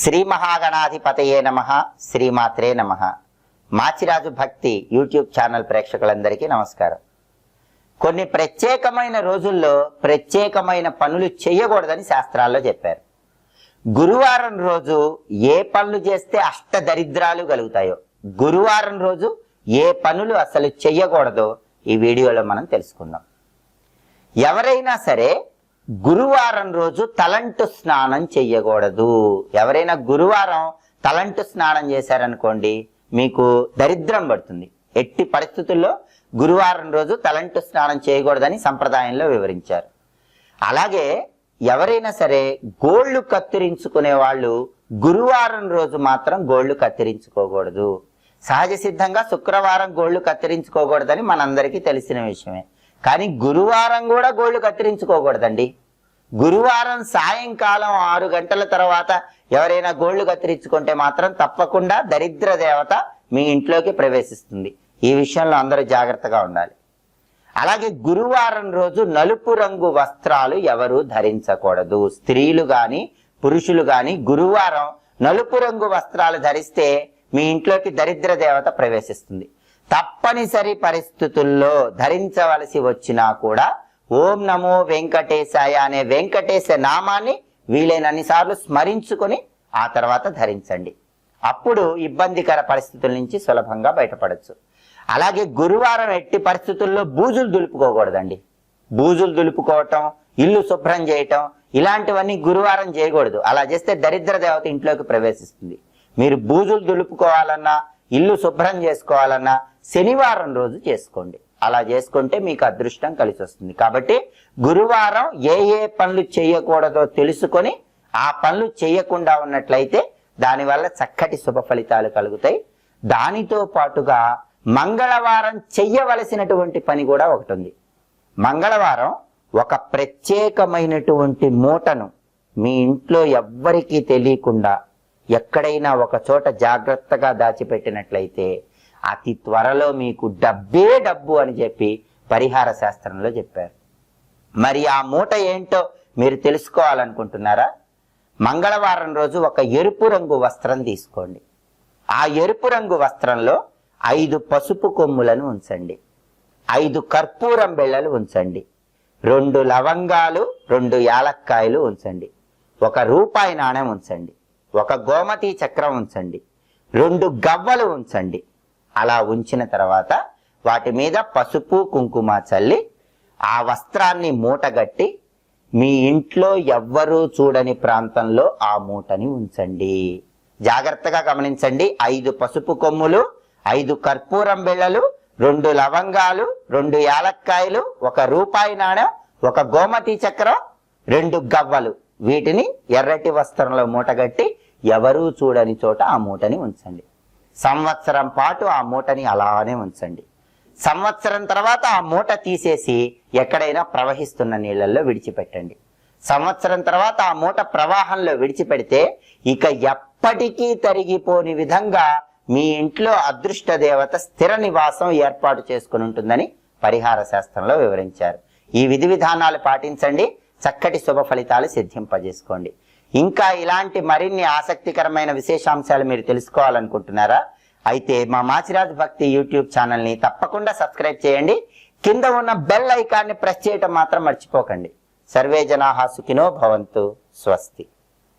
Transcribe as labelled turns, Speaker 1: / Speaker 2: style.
Speaker 1: శ్రీ మహాగణాధిపతయే నమ శ్రీమాత్రే నమ. మాచిరాజు భక్తి యూట్యూబ్ ఛానల్ ప్రేక్షకులందరికీ నమస్కారం. కొన్ని ప్రత్యేకమైన రోజుల్లో ప్రత్యేకమైన పనులు చేయకూడదని శాస్త్రాల్లో చెప్పారు. గురువారం రోజు ఏ పనులు చేస్తే అష్ట దరిద్రాలు కలుగుతాయో గురువారం రోజు ఏ పనులు అసలు చెయ్యకూడదో ఈ వీడియోలో మనం తెలుసుకుందాం. ఎవరైనా సరే గురువారం రోజు తలంటు స్నానం చెయ్యకూడదు. ఎవరైనా గురువారం తలంటు స్నానం చేశారనుకోండి మీకు దరిద్రం పడుతుంది. ఎట్టి పరిస్థితుల్లో గురువారం రోజు తలంటు స్నానం చేయకూడదని సంప్రదాయంలో వివరించారు. అలాగే ఎవరైనా సరే గోళ్ళు కత్తిరించుకునే వాళ్ళు గురువారం రోజు మాత్రం గోళ్ళు కత్తిరించుకోకూడదు. సహజ సిద్ధంగా శుక్రవారం గోళ్ళు కత్తిరించుకోకూడదని మనందరికీ తెలిసిన విషయమే. కానీ గురువారం కూడా గోళ్ళు కత్తిరించుకోకూడదండి. గురువారం సాయంకాలం ఆరు గంటల తర్వాత ఎవరైనా గోళ్ళు కత్తిరించుకుంటే మాత్రం తప్పకుండా దరిద్ర దేవత మీ ఇంట్లోకి ప్రవేశిస్తుంది. ఈ విషయంలో అందరూ జాగ్రత్తగా ఉండాలి. అలాగే గురువారం రోజు నలుపు రంగు వస్త్రాలు ఎవరు ధరించకూడదు. స్త్రీలు గాని పురుషులు గాని గురువారం నలుపు రంగు వస్త్రాలు ధరిస్తే మీ ఇంట్లోకి దరిద్ర దేవత ప్రవేశిస్తుంది. తప్పనిసరి పరిస్థితుల్లో ధరించవలసి వచ్చినా కూడా ఓం నమో వెంకటేశాయ అనే వెంకటేశ నామాన్ని వీలైనన్ని సార్లు స్మరించుకొని ఆ తర్వాత ధరించండి. అప్పుడు ఇబ్బందికర పరిస్థితుల నుంచి సులభంగా బయటపడచ్చు. అలాగే గురువారం ఎట్టి పరిస్థితుల్లో బూజులు దులుపుకోకూడదండి. బూజులు దులుపుకోవటం ఇల్లు శుభ్రం చేయటం ఇలాంటివన్నీ గురువారం చేయకూడదు. అలా చేస్తే దరిద్ర దేవత ఇంట్లోకి ప్రవేశిస్తుంది. మీరు బూజులు దులుపుకోవాలన్నా ఇల్లు శుభ్రం చేసుకోవాలన్నా శనివారం రోజు చేసుకోండి. అలా చేసుకుంటే మీకు అదృష్టం కలిసి వస్తుంది. కాబట్టి గురువారం ఏ ఏ పనులు చేయకూడదో తెలుసుకొని ఆ పనులు చేయకుండా ఉన్నట్లయితే దానివల్ల చక్కటి శుభ ఫలితాలు కలుగుతాయి. దానితో పాటుగా మంగళవారం చెయ్యవలసినటువంటి పని కూడా ఒకటి ఉంది. మంగళవారం ఒక ప్రత్యేకమైనటువంటి మూటను మీ ఇంట్లో ఎవ్వరికీ తెలియకుండా ఎక్కడైనా ఒక చోట జాగ్రత్తగా దాచిపెట్టినట్లయితే అతి త్వరలో మీకు డబ్బే డబ్బు అని చెప్పి పరిహార శాస్త్రంలో చెప్పారు. మరి ఆ మూట ఏంటో మీరు తెలుసుకోవాలనుకుంటున్నారా? మంగళవారం రోజు ఒక ఎరుపు రంగు వస్త్రం తీసుకోండి. ఆ ఎరుపు రంగు వస్త్రంలో ఐదు పసుపు కొమ్ములను ఉంచండి. ఐదు కర్పూరం బిళ్ళలు ఉంచండి. రెండు లవంగాలు రెండు యాలక్కాయలు ఉంచండి. ఒక రూపాయి నాణెం ఉంచండి. ఒక గోమతి చక్రం ఉంచండి. రెండు గవ్వలు ఉంచండి. అలా ఉంచిన తర్వాత వాటి మీద పసుపు కుంకుమ చల్లి ఆ వస్త్రాన్ని మూటగట్టి మీ ఇంట్లో ఎవ్వరూ చూడని ప్రాంతంలో ఆ మూటని ఉంచండి. జాగ్రత్తగా గమనించండి. ఐదు పసుపు కొమ్ములు ఐదు కర్పూరం బిళ్ళలు రెండు లవంగాలు రెండు యాలక్కాయలు ఒక రూపాయి నాణెం ఒక గోమతి చక్రం రెండు గవ్వలు. వీటిని ఎర్రటి వస్త్రంలో మూటగట్టి ఎవరూ చూడని చోట ఆ మూటని ఉంచండి. సంవత్సరం పాటు ఆ మూటని అలానే ఉంచండి. సంవత్సరం తర్వాత ఆ మూట తీసేసి ఎక్కడైనా ప్రవహిస్తున్న నీళ్ళల్లో విడిచిపెట్టండి. సంవత్సరం తర్వాత ఆ మూట ప్రవాహంలో విడిచిపెడితే ఇక ఎప్పటికీ తరిగిపోని విధంగా మీ ఇంట్లో అదృష్ట దేవత స్థిర నివాసం ఏర్పాటు చేసుకుని ఉంటుందని పరిహార శాస్త్రంలో వివరించారు. ఈ విధి విధానాలు పాటించండి. చక్కటి శుభ ఫలితాలు సిద్ధింపజేసుకోండి. ఇంకా ఇలాంటి మరిన్ని ఆసక్తికరమైన విశేషాంశాలు మీరు తెలుసుకోవాలనుకుంటున్నారా? అయితే మా మాచిరాజ్ భక్తి యూట్యూబ్ ఛానల్ని తప్పకుండా సబ్స్క్రైబ్ చేయండి. కింద ఉన్న బెల్ ఐకాన్ని ప్రెస్ చేయటం మాత్రం మర్చిపోకండి. సర్వే జనాహా సుఖినో భవంతు స్వస్తి.